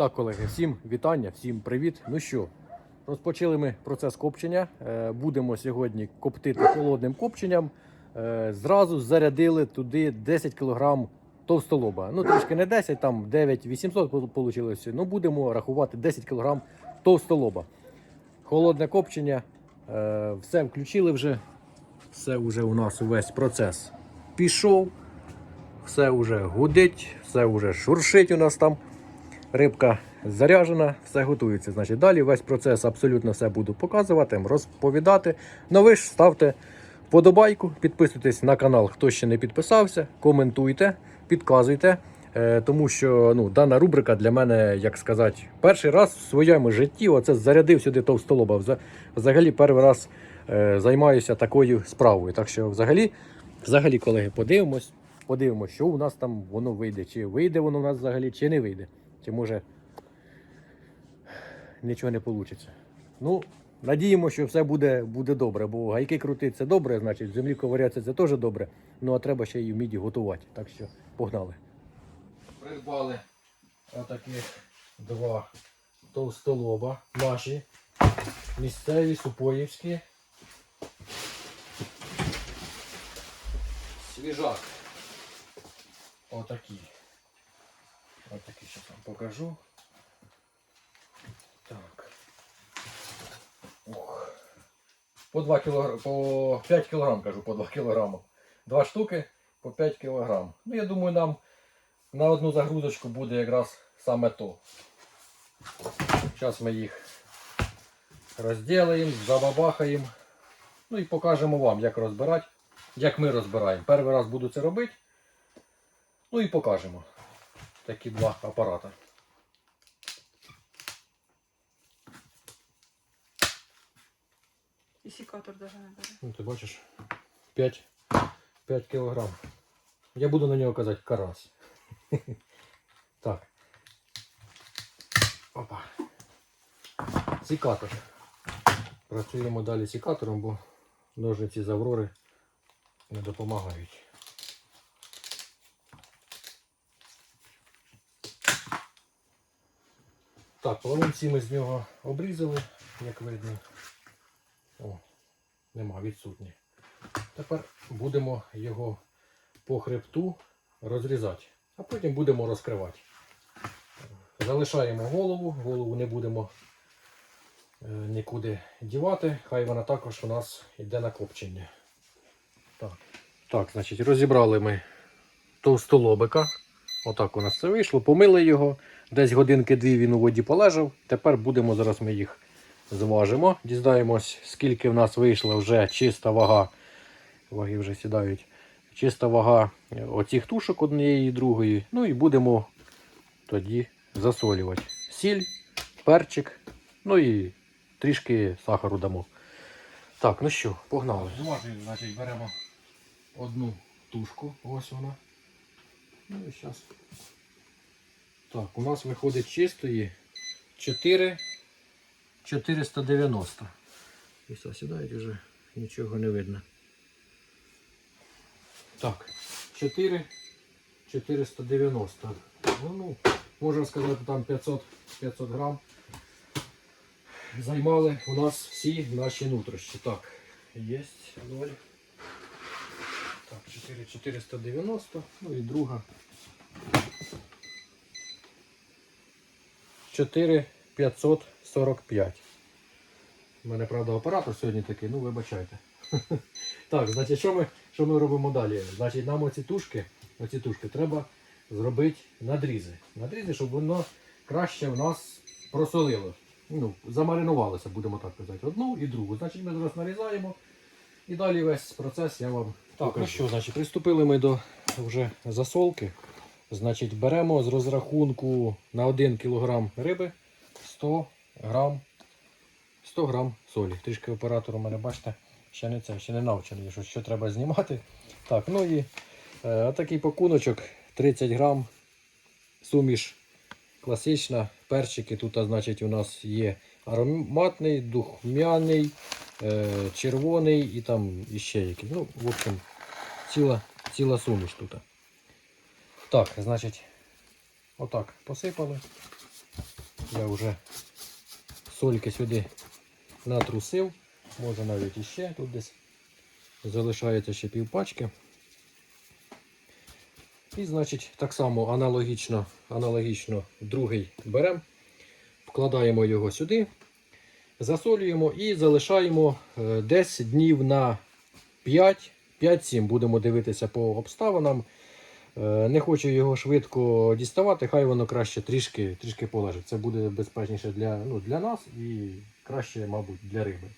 Так, колеги, всім вітання, всім привіт. Ну що, розпочали ми процес копчення. Е, Будемо сьогодні коптити холодним копченням. Е, Зразу зарядили туди 10 кг товстолоба. Ну, трішки не 10, там 9 800 вийшло. Ну, будемо рахувати 10 кг товстолоба. Холодне копчення. Е, Все включили вже. Все вже у нас увесь процес пішов. Все вже гудить, все вже шуршить у нас там. Рибка заряжена, все готується. Значить, далі весь процес абсолютно все буду показувати, розповідати. Ну ви ж ставте вподобайку, підписуйтесь на канал, хто ще не підписався, коментуйте, підказуйте. Е, тому що ну, дана рубрика для мене, як сказати, перший раз в своєму житті оце зарядив сюди товстолоба. Взагалі, перший раз е, займаюся такою справою. Так що, взагалі, взагалі, колеги, подивимось, подивимось, що у нас там воно вийде. Чи вийде воно у нас взагалі, чи не вийде. Чи може нічого не вийде. Ну, надіємо, що все буде, буде добре, бо гайки крутити це добре, значить, в землі ковирятися це теж добре. Ну а треба ще й вміти готувати. Так що погнали. Придбали отаких два товстолоба наші, місцеві, супоївські. Свіжак. Отакі. Отакі зараз вам покажу. Так. Ух. По 2 кілограм, по 5 кілограм, кажу, по 2 кілограма. Два штуки по 5 кілограм. Ну, я думаю, нам на одну загрузочку буде якраз саме то. Зараз ми їх розділимо, забабахаємо. Ну і покажемо вам, як розбирати, як ми розбираємо. Перший раз буду це робити. Ну і покажемо такі два апарати. І сікатор даже не бере. Ну, ти бачиш, 5, 5 кілограм. Я буду на нього казати карась. Так. Опа. Сікатор. Працюємо далі сікатором, бо ножниці з Аврори не допомагають. Так, половинці ми з нього обрізали, як видно. О, нема, відсутні. Тепер будемо його по хребту розрізати, а потім будемо розкривати. Залишаємо голову, голову не будемо е, нікуди дівати, хай вона також у нас йде на копчення. Так, так значить, розібрали ми товстолобика. Отак у нас це вийшло. Помили його. Десь годинки-дві він у воді полежав. Тепер будемо зараз ми їх зважимо. Дізнаємось, скільки в нас вийшла вже чиста вага. Ваги вже сідають. Чиста вага оцих тушок однієї і другої. Ну і будемо тоді засолювати. Сіль, перчик, ну і трішки сахару дамо. Так, ну що, погнали. Зважуємо, значить, беремо одну тушку. Ось вона. Ну і зараз. Так, у нас виходить чистої 4 490. І все, сідають вже нічого не видно. Так, 4 490. Ну, ну, можна сказати, там 500, 500 грам. Займали у нас всі наші нутрощі. Так, є 0. Так, 4 490. Ну і друга. 4 545. У мене, правда, оператор сьогодні такий, ну вибачайте. Так, значить, що ми, що ми робимо далі? Значить, нам оці тушки, оці тушки треба зробити надрізи. Надрізи, щоб воно краще в нас просолило. Ну, замаринувалося, будемо так казати, одну і другу. Значить, ми зараз нарізаємо і далі весь процес я вам так, ну що, значить, приступили ми до вже засолки. Значить, беремо з розрахунку на 1 кг риби 100 грам 100 грам солі. Трішки оператор у мене, бачите, ще не це, ще не навчений, що, що треба знімати. Так, ну і е, такий пакуночок 30 грам. Суміш класична. Перчики тут, а, значить, у нас є ароматний, духмяний, е, червоний і там іще який. Ну, в общем, ціла, ціла суміш тут. Так, значить, отак посипали. Я вже сольки сюди натрусив. Може навіть іще тут десь залишається ще півпачки. І значить так само аналогічно, аналогічно другий беремо, вкладаємо його сюди, засолюємо і залишаємо е, десь днів на 5, 5-7. Будемо дивитися по обставинам. Е, Не хочу його швидко діставати, хай воно краще трішки, трішки полежить. Це буде безпечніше для, ну, для нас і краще, мабуть, для риби.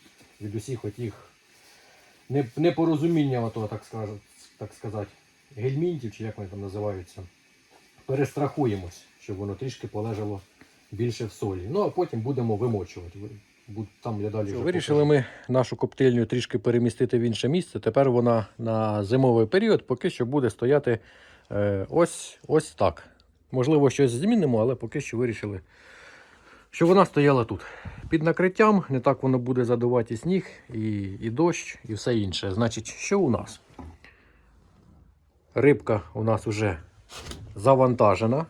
Від усіх отіх непорозуміння, ото, так, скажу, так сказати, гельмінтів, чи як вони там називаються. Перестрахуємось, щоб воно трішки полежало більше в солі. Ну а потім будемо вимочувати. Там я далі вже Вирішили ми нашу коптильню трішки перемістити в інше місце. Тепер вона на зимовий період поки що буде стояти е, ось, ось так. Можливо, щось змінимо, але поки що вирішили, що вона стояла тут. Під накриттям не так воно буде задувати і сніг, і, і дощ, і все інше. Значить, що у нас? Рибка у нас вже завантажена.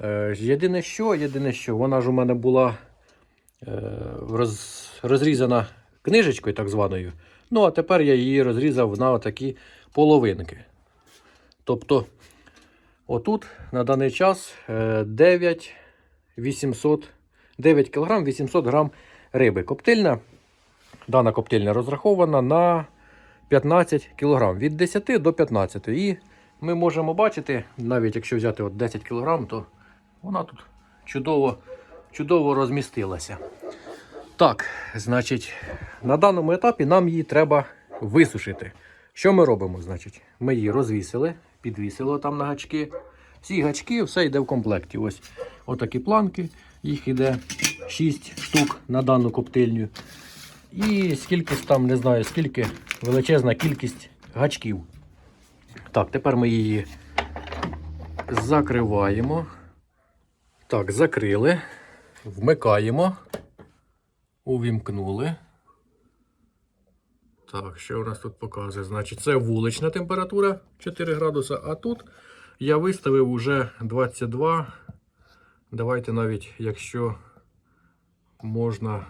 Е, єдине що, єдине що, вона ж у мене була розрізана книжечкою так званою. Ну, а тепер я її розрізав на такі половинки. Тобто, отут на даний час е, 9 800, 9 кг 800 грам риби. Коптильна, дана коптильня розрахована на 15 кг. Від 10 до 15. І ми можемо бачити, навіть якщо взяти от 10 кг, то вона тут чудово, чудово розмістилася. Так, значить, на даному етапі нам її треба висушити. Що ми робимо? Значить, ми її розвісили, підвісили там на гачки. Всі гачки, все йде в комплекті. Ось отакі планки, їх йде 6 штук на дану коптильню. І скільки там, не знаю, скільки величезна кількість гачків. Так, тепер ми її закриваємо. Так, закрили, вмикаємо, увімкнули. Так, що у нас тут показує? Значить, це вулична температура 4 градуса, а тут я виставив уже 22. Давайте навіть, якщо можна.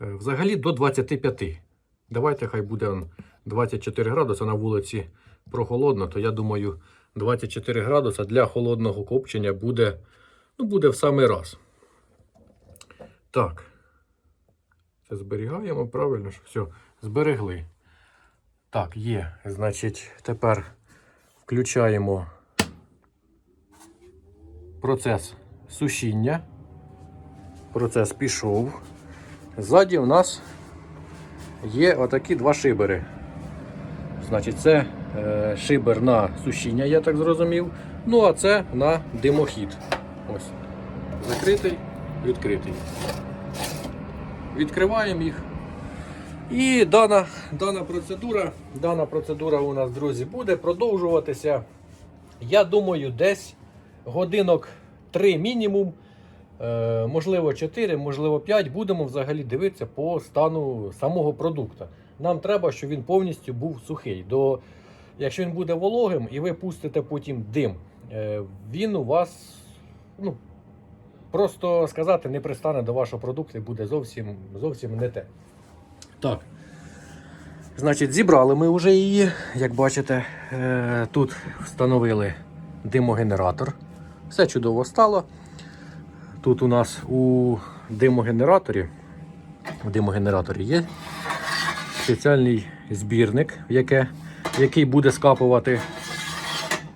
е, Взагалі до 25. Давайте хай буде 24 градуса на вулиці прохолодно, то я думаю, 24 градуса для холодного копчення буде, ну, буде в самий раз. Так. Це зберігаємо, правильно, що все, зберегли. Так, є. Значить, тепер включаємо процес сушіння. Процес пішов. Ззаді у нас є отакі два шибери. Значить, це е, шибер на сушіння, я так зрозумів. Ну, а це на димохід. Ось. Закритий, відкритий. Відкриваємо їх. І дана, дана, процедура, дана процедура у нас, друзі, буде продовжуватися. Я думаю, десь годинок 3 мінімум. Е, можливо, 4, можливо, 5. Будемо взагалі дивитися по стану самого продукту. Нам треба, щоб він повністю був сухий. До, якщо він буде вологим і ви пустите потім дим, е, він у вас ну, просто сказати не пристане до вашого продукту буде зовсім, зовсім не те. Так. Значить, зібрали ми вже її. Як бачите, е, тут встановили димогенератор. Все чудово стало. Тут у нас у димогенераторі, у димогенераторі є спеціальний збірник, який буде скапувати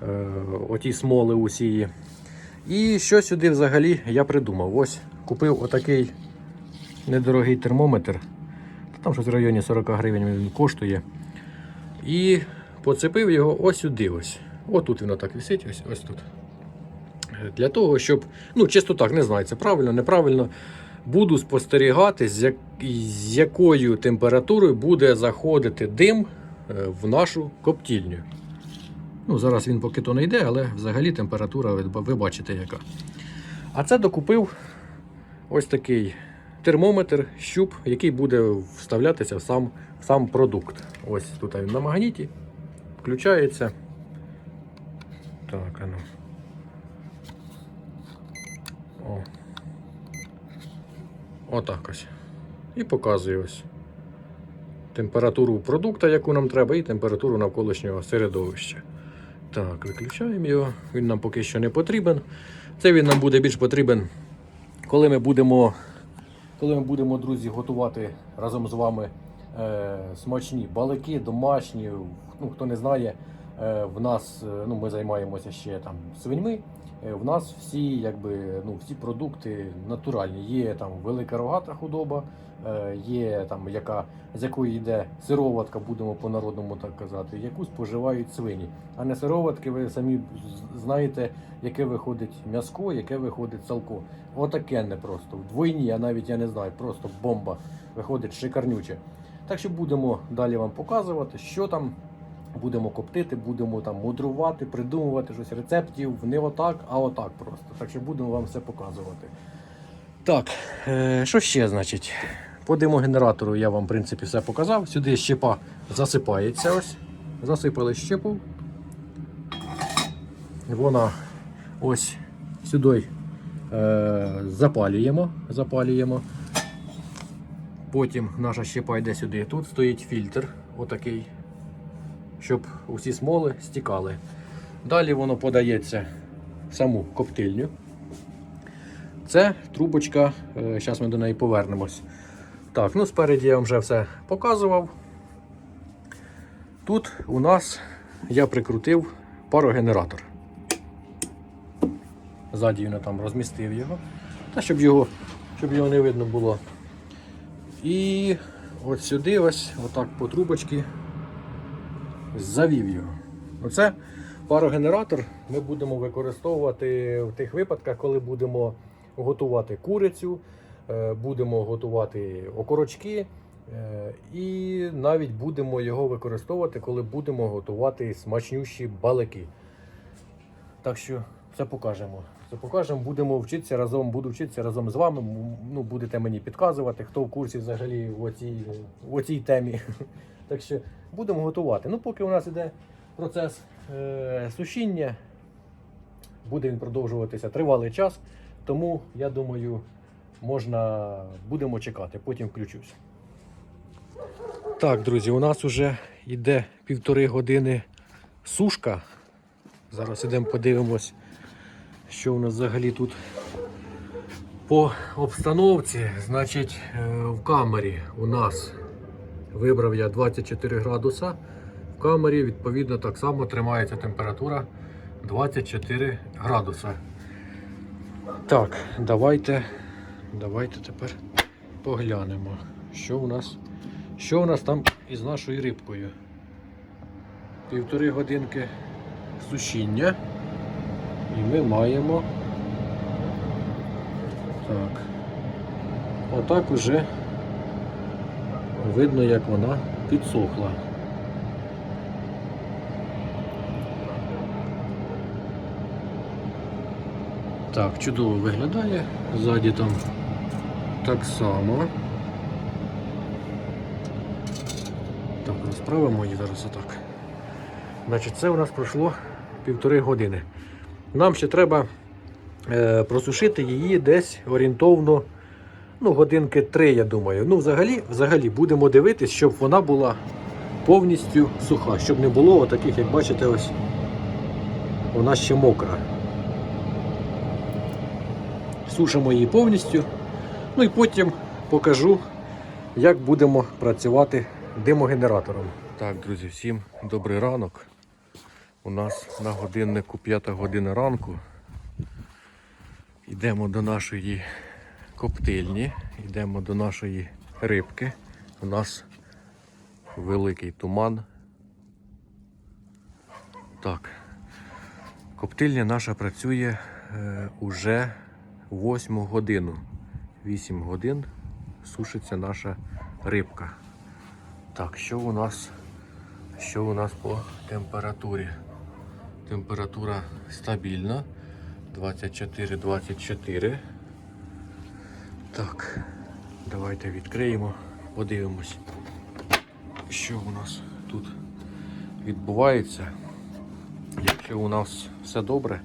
е, оті смоли усії. І що сюди взагалі я придумав? Ось купив отакий недорогий термометр. Там щось в районі 40 гривень він коштує. І поцепив його ось сюди. Ось. Отут він отак висить, ось, ось тут. Для того, щоб, ну, чисто так, не знаю, це правильно, неправильно. Буду спостерігати, з, як, з якою температурою буде заходити дим е, в нашу коптільню. Ну, зараз він поки то не йде, але взагалі температура, ви, бачите, яка. А це докупив ось такий термометр, щуп, який буде вставлятися в сам, в сам продукт. Ось тут він на магніті. Включається. Так, ану. О. Отак ось. І показує ось температуру продукту, яку нам треба, і температуру навколишнього середовища. Так, виключаємо його. Він нам поки що не потрібен. Це він нам буде більш потрібен, коли ми будемо, коли ми будемо, друзі, готувати разом з вами е, смачні балики, домашні. Ну, хто не знає, в нас е, ну, ми займаємося ще там свиньми. Е, В нас всі, якби, ну, всі продукти натуральні. Є там велика рогата худоба, е, є там, яка, з якої йде сироватка, будемо по-народному так казати, яку споживають свині. А не сироватки, ви самі знаєте, яке виходить м'яско, яке виходить салко. Отаке не просто. Вдвойні, а навіть я не знаю, просто бомба виходить шикарнюче. Так що будемо далі вам показувати, що там. Будемо коптити, будемо там мудрувати, придумувати щось рецептів не отак, а отак просто. Так що будемо вам все показувати. Так, е, що ще значить? По димогенератору я вам, в принципі, все показав. Сюди щепа засипається. ось. Засипали щепу. Вона ось сюди е, запалюємо. запалюємо. Потім наша щепа йде сюди. Тут стоїть фільтр, отакий, щоб усі смоли стікали. Далі воно подається в саму коптильню. Це трубочка, зараз ми до неї повернемось. Так, ну спереді я вам вже все показував. Тут у нас я прикрутив парогенератор. Ззаді він там розмістив його, та щоб його, щоб його не видно було. І от сюди ось, отак по трубочці, завів його. Оце парогенератор ми будемо використовувати в тих випадках, коли будемо готувати курицю, е, будемо готувати окорочки. е, І навіть будемо його використовувати, коли будемо готувати смачнющі балики. Так що все покажемо. Все покажемо, будемо вчитися разом, буду вчитися разом з вами. Ну, будете мені підказувати, хто в курсі взагалі в оцій, в оцій темі. Так що будемо готувати. Ну, поки у нас іде процес е, сушіння, буде він продовжуватися тривалий час. Тому я думаю, можна будемо чекати, потім включусь. Так, друзі, у нас вже йде півтори години сушка. Зараз ідемо подивимось, що у нас взагалі тут по обстановці. Значить, е, в камері у нас вибрав я 24 градуса. В камері, відповідно, так само тримається температура 24 градуса. Так, давайте, давайте тепер поглянемо, що у нас, що у нас там із нашою рибкою. Півтори годинки сушіння. І ми маємо. Так. Отак уже видно, як вона підсохла. Так, чудово виглядає. Ззаді там так само. Так, розправимо її зараз отак. Значить, це у нас пройшло півтори години. Нам ще треба е, просушити її десь орієнтовно ну, годинки три, я думаю. Ну, взагалі, взагалі будемо дивитись, щоб вона була повністю суха, щоб не було отаких, як бачите, ось вона ще мокра. Сушимо її повністю. Ну і потім покажу, як будемо працювати димогенератором. Так, друзі, всім добрий ранок. У нас на годиннику 5 година ранку. Йдемо до нашої коптильні, йдемо до нашої рибки. У нас великий туман. Так. Коптильня наша працює е, уже 8 годину. 8 годин сушиться наша рибка. Так, що у нас? Що у нас по температурі? Температура стабільна. 24-24. Так, давайте відкриємо, подивимось, що у нас тут відбувається. Якщо у нас все добре,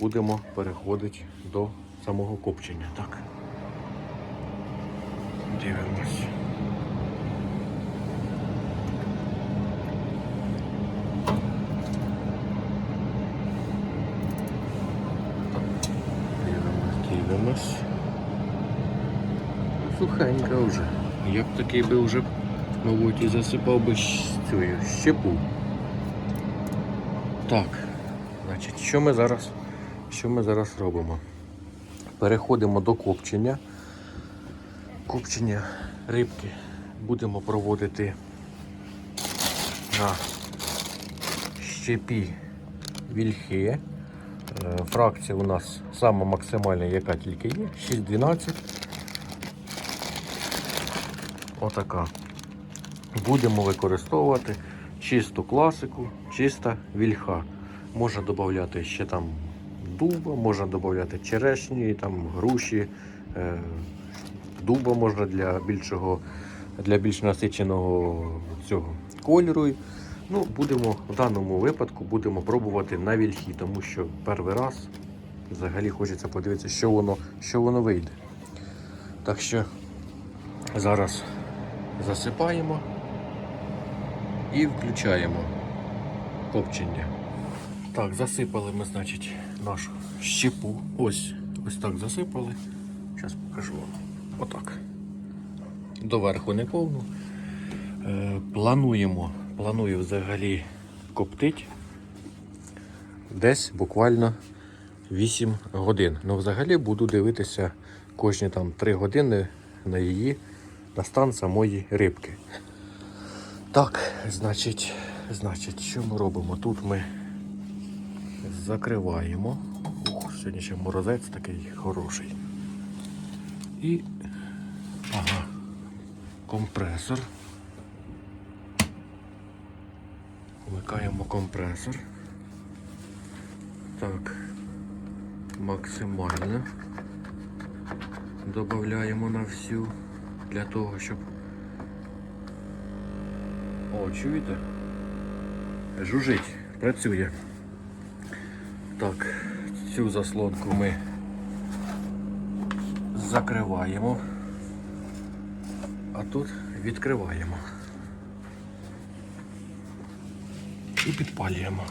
будемо переходити до самого копчення. Так. Дивимось дивимось. Сухенька вже. Я б такий би вже, мабуть, і засипав би цю щепу. Так, значить, що ми зараз, що ми зараз робимо? Переходимо до копчення. Копчення рибки будемо проводити на щепі вільхи. Е, Фракція у нас сама максимальна, яка тільки є, 6-12. Отака. Будемо використовувати чисту класику, чиста вільха. Можна додати ще там дуба, можна додати черешні, там груші, е, дуба можна для більшого, для більш насиченого цього кольору. Ну, будемо в даному випадку будемо пробувати на вільхі, тому що перший раз взагалі хочеться подивитися, що воно, що воно вийде. Так що зараз засипаємо і включаємо копчення. Так, засипали ми, значить, нашу щепу. Ось, ось так засипали. Зараз покажу вам. Отак. Доверху не повну. Е, плануємо, планую взагалі коптить десь буквально 8 годин. Ну, взагалі буду дивитися кожні там 3 години на її на стан самої рибки. Так, значить, значить, що ми робимо? Тут ми закриваємо. Ух, сьогодні ще морозець такий хороший. І ага, компресор. Вмикаємо компресор. Так, максимально. Додаємо на всю для того, щоб. О, чуєте? Жужить, працює. Так, цю заслонку ми закриваємо, а тут відкриваємо і підпалюємо.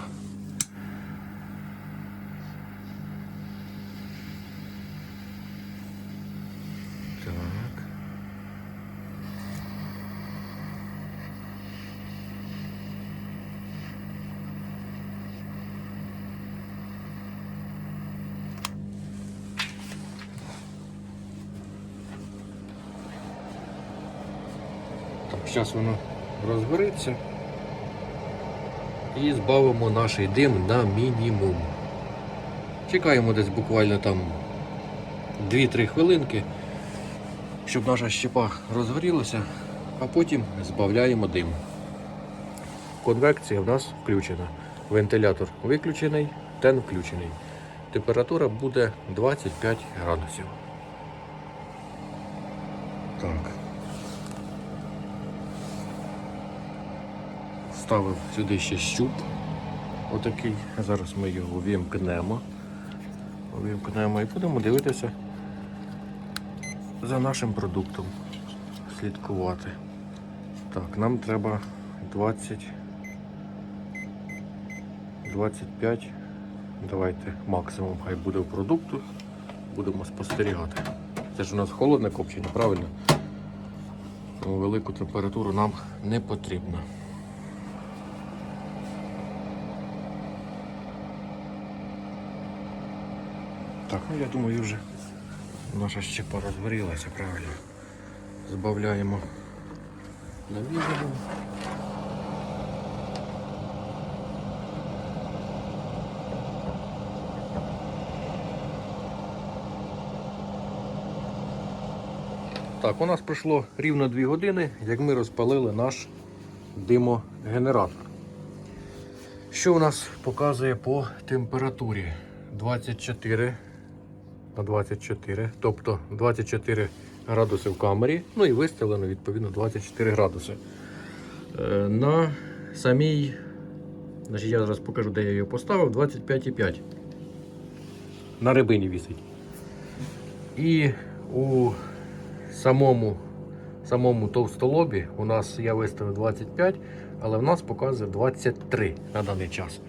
Так. Так, зараз воно розгориться і збавимо наш дим на мінімум. Чекаємо десь буквально там 2-3 хвилинки, щоб наша щепа розгорілася, а потім збавляємо дим. Конвекція в нас включена. Вентилятор виключений, тен включений. Температура буде 25 градусів. Так. Ставив сюди ще щуп. Отакий. Зараз ми його вімкнемо. Вімкнемо і будемо дивитися за нашим продуктом. Слідкувати. Так, нам треба 20. 25. Давайте максимум хай буде в продукту. Будемо спостерігати. Це ж у нас холодне копчення, правильно? Велику температуру нам не потрібно. Так, ну я думаю вже наша щепа розгорілася, правильно. Збавляємо на мінімум. Так, у нас пройшло рівно 2 години, як ми розпалили наш димогенератор. Що у нас показує по температурі? 24 на 24, тобто 24 градуси в камері, ну і виставлено відповідно 24 градуси. Е, На самій, значить я зараз покажу, де я його поставив, 25,5. На рибині вісить. І у самому, самому товстолобі у нас я виставив 25, але в нас показує 23 на даний час.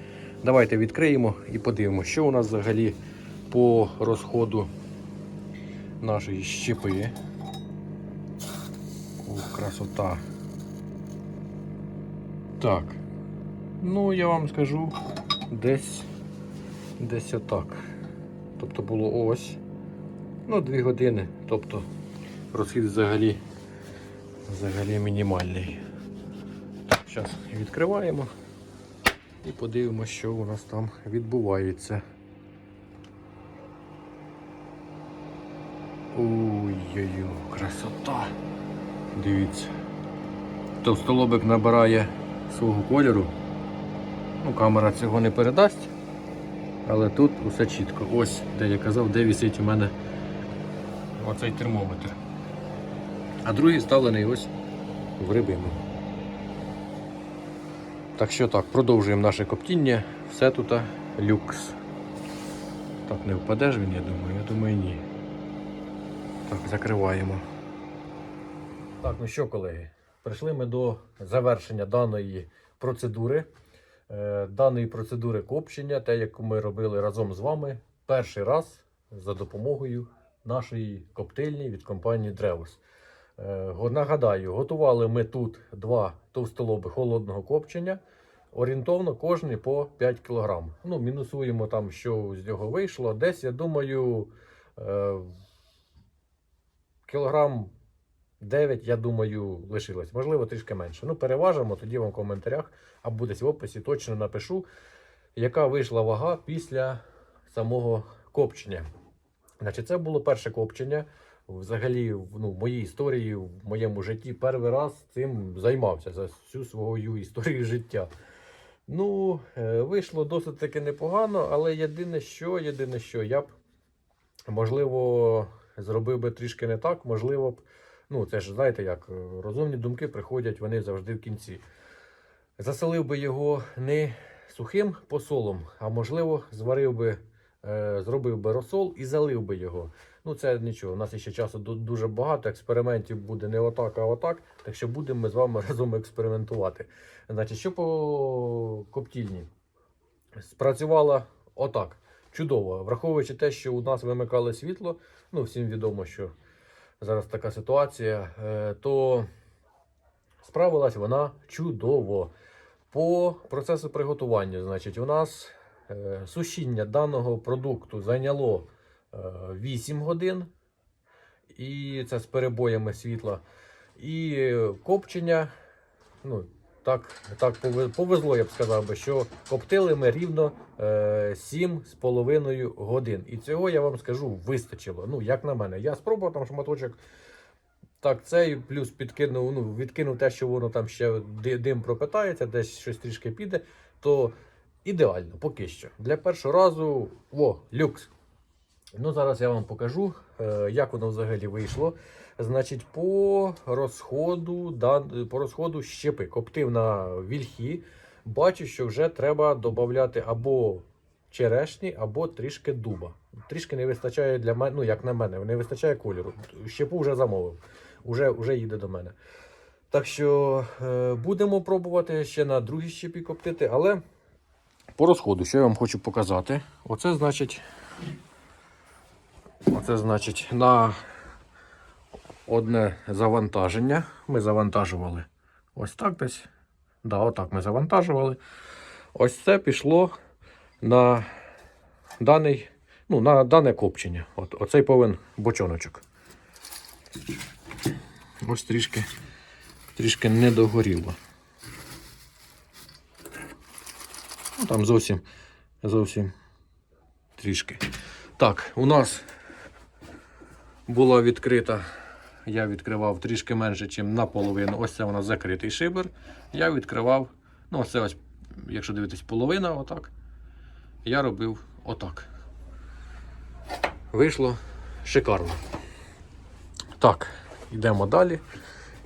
Давайте відкриємо і подивимося, що у нас взагалі по розходу нашої щепи. О, красота. Так. Ну, я вам скажу десь десь отак. Тобто було ось. Ну, 2 години. Тобто розхід взагалі взагалі мінімальний. Так, зараз відкриваємо і подивимося, що у нас там відбувається. Ой-ой-ой, красота. Дивіться. Товстолобик набирає свого кольору. Ну, камера цього не передасть. Але тут усе чітко. Ось, де я казав, де висить у мене оцей термометр. А другий ставлений ось в рибину. Так що так, продовжуємо наше коптіння. Все тут люкс. Так, не впадеш він, я думаю, я думаю ні. Так, закриваємо. Так, ну що, колеги, прийшли ми до завершення даної процедури. Е, Даної процедури копчення, те, яку ми робили разом з вами, перший раз за допомогою нашої коптильні від компанії Древос. Е, Нагадаю, готували ми тут два товстолоби холодного копчення. Орієнтовно кожний по 5 кг. Ну, мінусуємо там, що з нього вийшло. Десь, я думаю, е, кілограм 9, я думаю, лишилось. Можливо, трішки менше. Ну, переважимо, тоді вам в коментарях або десь в описі точно напишу, яка вийшла вага після самого копчення. Значить, це було перше копчення. Взагалі, ну, в моїй історії, в моєму житті, перший раз цим займався за всю свою історію життя. Ну, е, вийшло досить таки непогано, але єдине що, єдине що, я б, можливо, зробив би трішки не так, можливо б, ну, це ж знаєте як, е, розумні думки приходять вони завжди в кінці. Засолив би його не сухим посолом, а можливо, зварив би, е, зробив би розсол і залив би його. Ну, це нічого. У нас ще часу дуже багато. Експериментів буде не отак, а отак. Так що будемо ми з вами разом експериментувати. Значить, що по коптільні? Спрацювала отак. Чудово. Враховуючи те, що у нас вимикали світло, ну всім відомо, що зараз така ситуація, е, то справилась вона чудово. По процесу приготування, значить, у нас е, сушіння даного продукту зайняло е, 8 годин, і це з перебоями світла. І е, копчення, ну, так, так повезло, я б сказав би, що коптили ми рівно е, 7,5 годин. І цього я вам скажу вистачило. Ну, як на мене. Я спробував там шматочок. Так, цей плюс підкинув, ну, відкинув те, що воно там ще дим пропитається, десь щось трішки піде, то ідеально поки що. Для першого разу о, люкс. Ну, зараз я вам покажу, е, як воно взагалі вийшло. Значить, по розходу, по розходу щепи коптив на вільхі. Бачу, що вже треба додати або черешні, або трішки дуба. Трішки не вистачає для мене, ну як на мене, не вистачає кольору. Щепу вже замовив, уже, вже їде до мене. Так що е, будемо пробувати ще на другій щепі коптити, але по розходу, що я вам хочу показати. Оце значить. Оце значить на одне завантаження. Ми завантажували ось так десь. Да, отак ми завантажували. Ось це пішло на даний, ну, на дане копчення. От, оцей повен бочоночок. Ось трішки, трішки не догоріло. Ну, там зовсім, зовсім трішки. Так, у нас була відкрита. Я відкривав трішки менше, ніж наполовину. Ось це у нас закритий шибер. Я відкривав, ну, це ось, якщо дивитись, половина, отак. Я робив отак. Вийшло шикарно. Так, йдемо далі.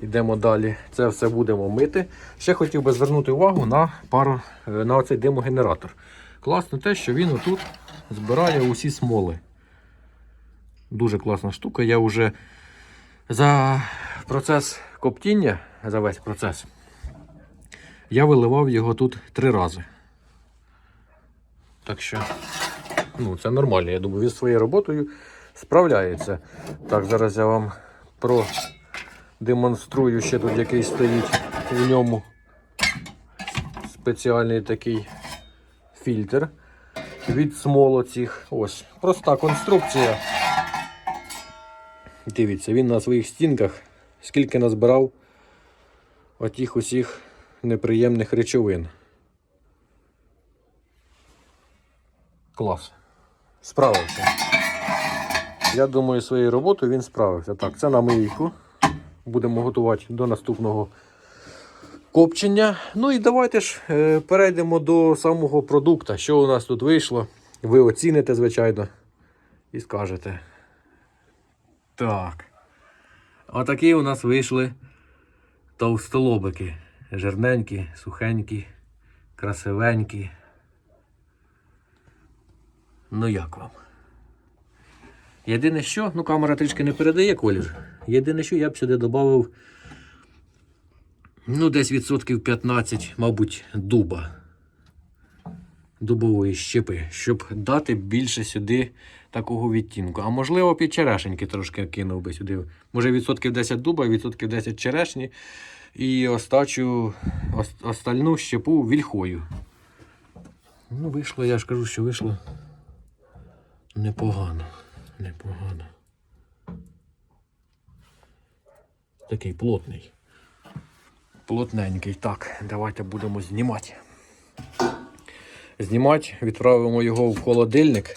Йдемо далі. Це все будемо мити. Ще хотів би звернути увагу на пару е, на оцей димогенератор. Класно те, що він отут збирає усі смоли. Дуже класна штука. Я вже за процес коптіння, за весь процес, я виливав його тут три рази. Так що, ну, це нормально. Я думаю, він своєю роботою справляється. Так, зараз я вам продемонструю ще тут який стоїть в ньому спеціальний такий фільтр від смолоціх. Ось, проста конструкція. Дивіться, він на своїх стінках скільки назбирав отих усіх неприємних речовин. Клас. Справився. Я думаю, своєю роботою він справився. Так, це на мийку. Будемо готувати до наступного копчення. Ну і давайте ж е, перейдемо до самого продукту, що у нас тут вийшло. Ви оціните, звичайно, і скажете. Так. Отакі у нас вийшли товстолобики. Жирненькі, сухенькі, красивенькі. Ну як вам? Єдине що, ну камера трішки не передає колір. Єдине що я б сюди додав, ну, десь відсотків 15, мабуть, дуба. Дубової щепи, щоб дати більше сюди такого відтінку. А можливо, під черешеньки трошки кинув би сюди. Може відсотків 10 дуба, відсотків 10 черешні. І остачу, остальну щепу вільхою. Ну, вийшло, я ж кажу, що вийшло непогано. Непогано. Такий плотний. Плотненький. Так, давайте будемо знімати. Знімати, відправимо його в холодильник.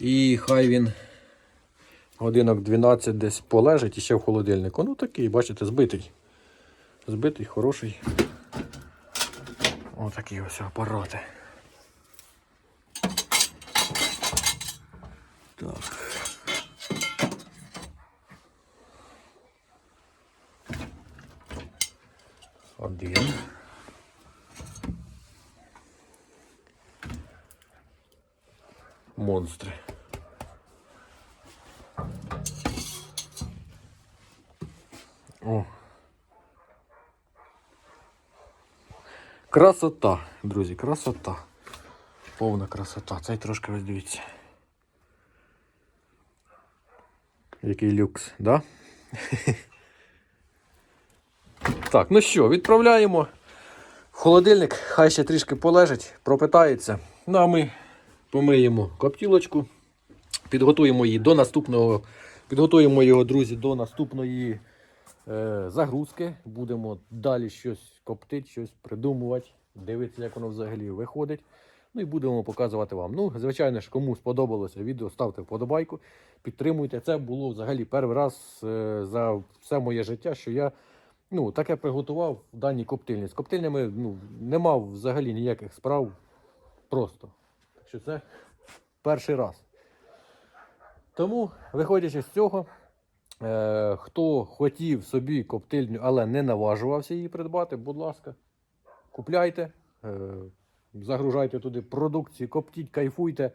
І хай він годинок 12 десь полежить і ще в холодильнику. Ну такий, бачите, збитий. Збитий, хороший. Отакі ось апарати. Так. Один. Монстри. О. Красота, друзі, красота. Повна красота. Цей трошки ось дивіться. Який люкс, да? Так, ну що, відправляємо в холодильник, хай ще трішки полежить, пропитається. Ну а ми помиємо коптілочку, підготуємо її до наступного, підготуємо його, друзі, до наступної е, загрузки. Будемо далі щось коптити, щось придумувати, дивитися, як воно взагалі виходить. Ну і будемо показувати вам. Ну, звичайно ж, кому сподобалося відео, ставте вподобайку, підтримуйте. Це було взагалі перший раз е, за все моє життя, що я ну, таке приготував в даній коптильні. З коптильнями ну, не мав взагалі ніяких справ просто. Що це перший раз. Тому, виходячи з цього, е, хто хотів собі коптильню, але не наважувався її придбати, будь ласка, купляйте, е, загружайте туди продукцію, коптіть, кайфуйте,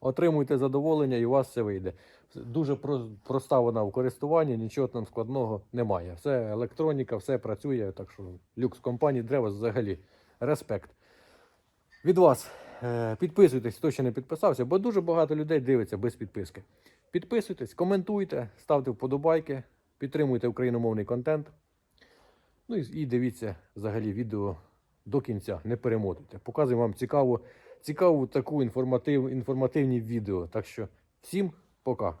отримуйте задоволення і у вас все вийде. Дуже про- проста вона в користуванні, нічого там складного немає. Все електроніка, все працює, так що люкс компанії Древос взагалі респект. Від вас підписуйтесь, хто ще не підписався, бо дуже багато людей дивиться без підписки. Підписуйтесь, коментуйте, ставте вподобайки, підтримуйте україномовний контент. Ну і, дивіться взагалі відео до кінця, не перемотуйте. Показуємо вам цікаву, цікаву таку інформатив, інформативні відео. Так що всім пока.